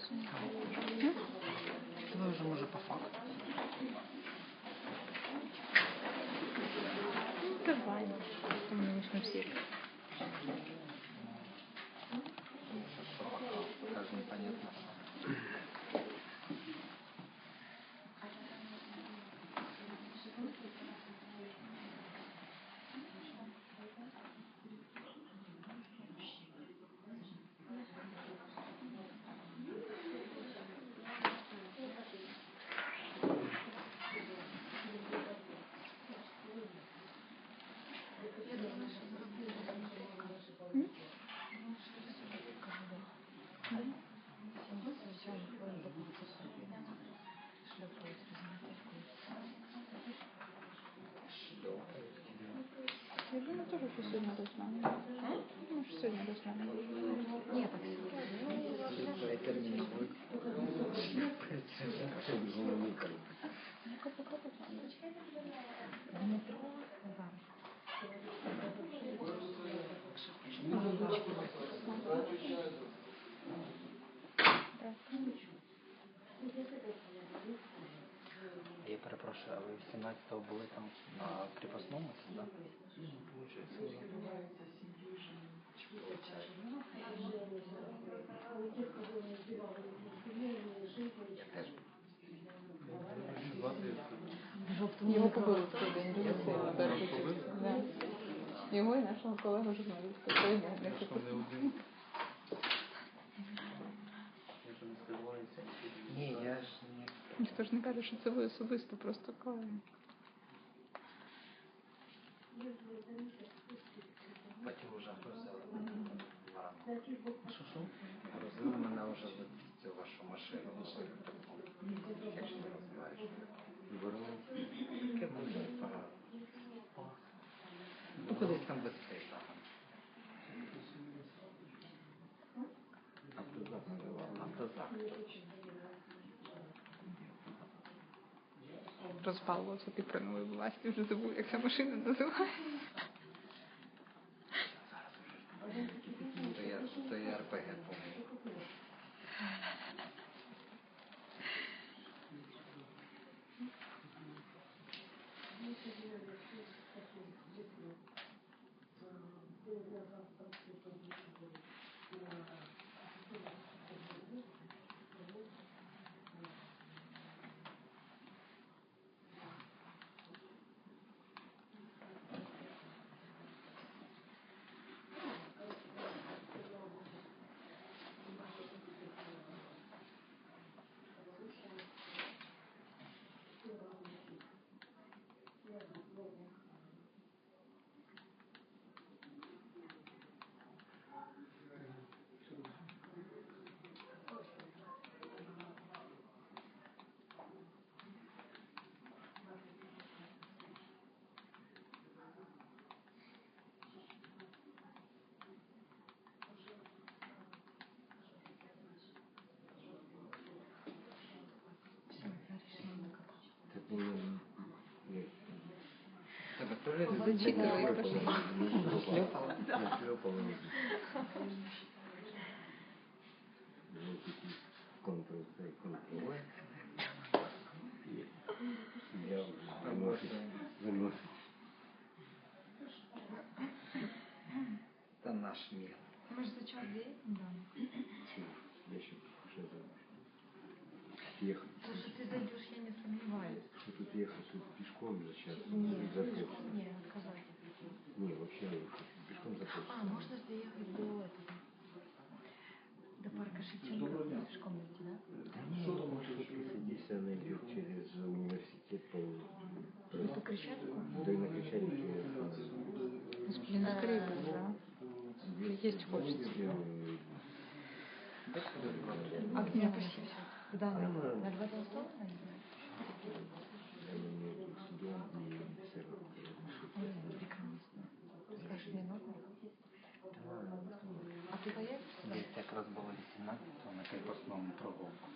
попідписуємо. М? Давай вже може по факту. Ну, давай. Там мені ж не всі. Тоже, что сегодня достанем. Ну, что а ви 17-го були там на кріпосному, це, да? Я теж був. Його побили в той день дуже сильно Беркутівці. Да. Його і нашого колегу журналіста. Той день не хотів. Ні, я ж не... Ніхто ж не каже, що це ви особисто, просто колеги. Потім вже грузили. Ладно. Що, що? Грузили мене вже в цю вашу машину. Якщо не погано. Ну, кудись там безпечно. Автозак називав. Автозак, точно. Розпалувався ти про нової власті, вже забув, як ця машина називається. То я, то я РПГ помню. Це було... Зачитывай, пожалуйста. Это наш мир. Может, зачем здесь? Да. Я еще пошел за Съехал ехать пешком за час? Нет, нет, отказать. Не, вообще пешком за час. А, можно доехать до этого? До парка Шевченко пешком идти, да? Да нет, что там может садишься, она идет через университет по... Ну, по Крещатику? Да и на Крещатике. Господи, ну, на скрипах, да? Есть хочется. А где посетить? Куда? Э, на 22 сторону? раз было 18 на крепостном прогулку.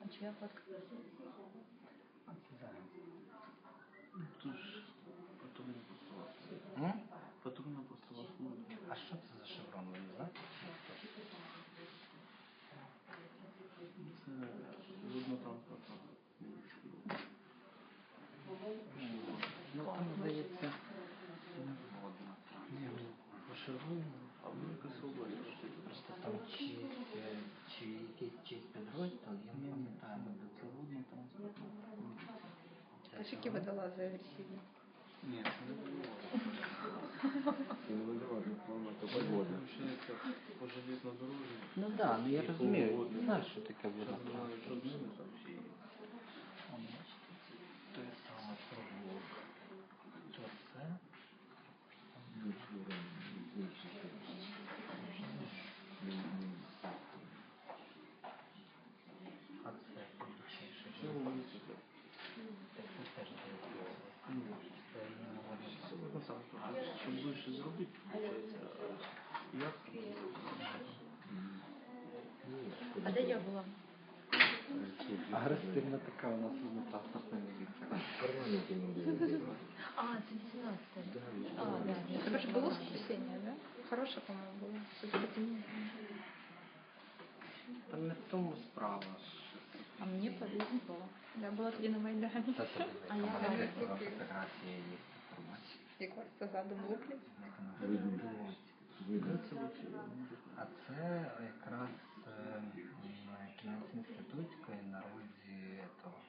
А чья фотка? Да. Ну, тут же потом не посылаться. Потом не там е, чи якийсь підрозділ, я не пам'ятаю, які водолази агресивні? Ні, це не було. Це не погода. По железнодорожній. Ну так, да, ну я розумію, знаю, що таке Зараз водопад. знають, що з там всі. А де я була? Агресивна така у нас на транспортна міліція. Не. А, це 18 А, да, тебе ж було спасіння, да? Хороше, по-моєму, було. Та не в тому справа. А мені повезло. Я була тоді на Майдані. Це А я велика фотографія є інформація. Як вас це задом луплять. Видно. Видно. А це якраз е, м, кінець інститутської на розі этого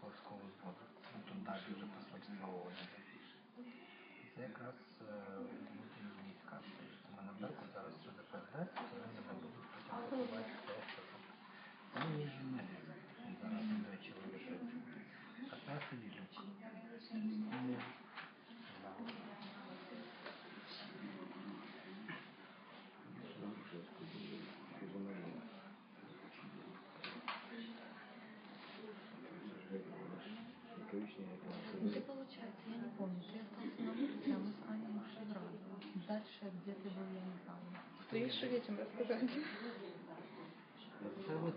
Колоського зводу. Ну, Тут далі вже посольство ООН. Це якраз е, люди війська. Ми на берегу зараз сюди передається, то вони не будуть потім побачити, що там. Це не журналіст. Зараз, до речі, вирішують. А це Сиділич. я не помню. Ты остался на улице, а мы с Аней ушли в Радово. Дальше, где ты был, я не знаю. Хто їх що вітім розказати? Це от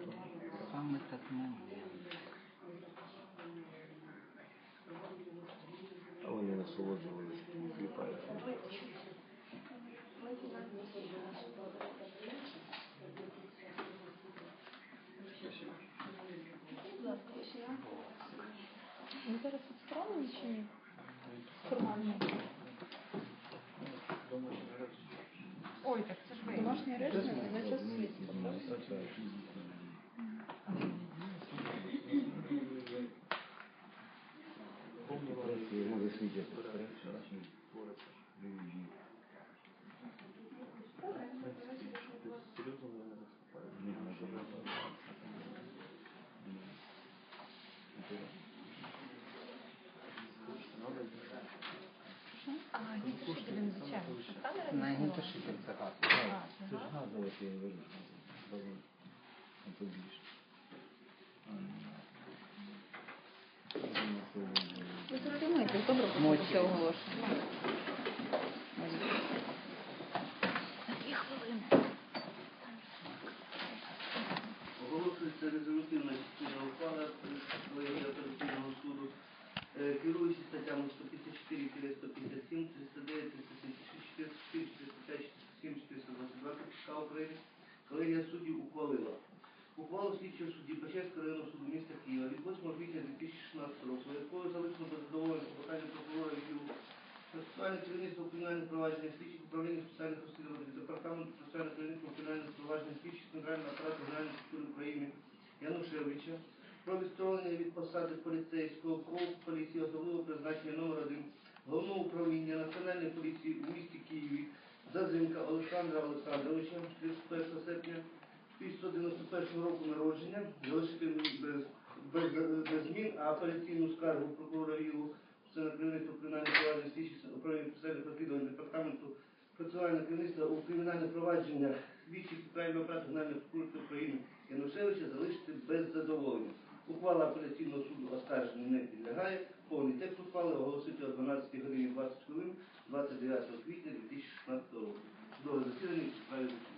саме так момент. А вони насолоджувалися, кліпають. Ви зараз відсторонені чи ні? Формально. Ой, так це ж ви. Домашній арешт на час слідства. правда? Може світять. Серйозно не наступає. А, не слушайте, він зачем? Камера На не сняла? гінтошитель це газ. Це ж газове, я говорю. А то більше. Ви зрозумієте, добре Мочі. це оголошення. Дві хвилини. Оголошується резолютивна частина ухвала колегії оперативного суду, Е, керуючись статтями 154-157, 309, 376, 404, 405, 407, 422 КПК України, колегія суддів ухвалила. Ухвалу слідчого судді Печерського районного суду міста Києва від 8 квітня 2016 року, якою залишено без задоволення клопотання прокурора відділу Процесуальне керівництво кримінальних проваджень слідчих управління спеціальних розслідувань департаменту процесуального керівництва кримінальних проваджень слідчих центрального апарату Генеральної прокуратури України Янушевича про відсторонення від посади поліцейського корпусу поліції особливого призначення номер 1 Головного управління Національної поліції у місті Києві Зазимка Олександра Олександровича 31 серпня 1991 року народження, залишити без, без, без змін, а апеляційну скаргу прокурора це на керівництво кримінальних проваджень слідчих управління спеціальних розслідувань департаменту процесуального керівництва у кримінальних провадженнях слідчих центрального Генеральної прокуратури України Янушевича залишити без задоволення. Ухвала апеляційного суду оскарження не підлягає. Повний текст ухвали оголосити о 12 годині 20 хвилин 29 квітня 2016 року. Судове засідання справі закінчено.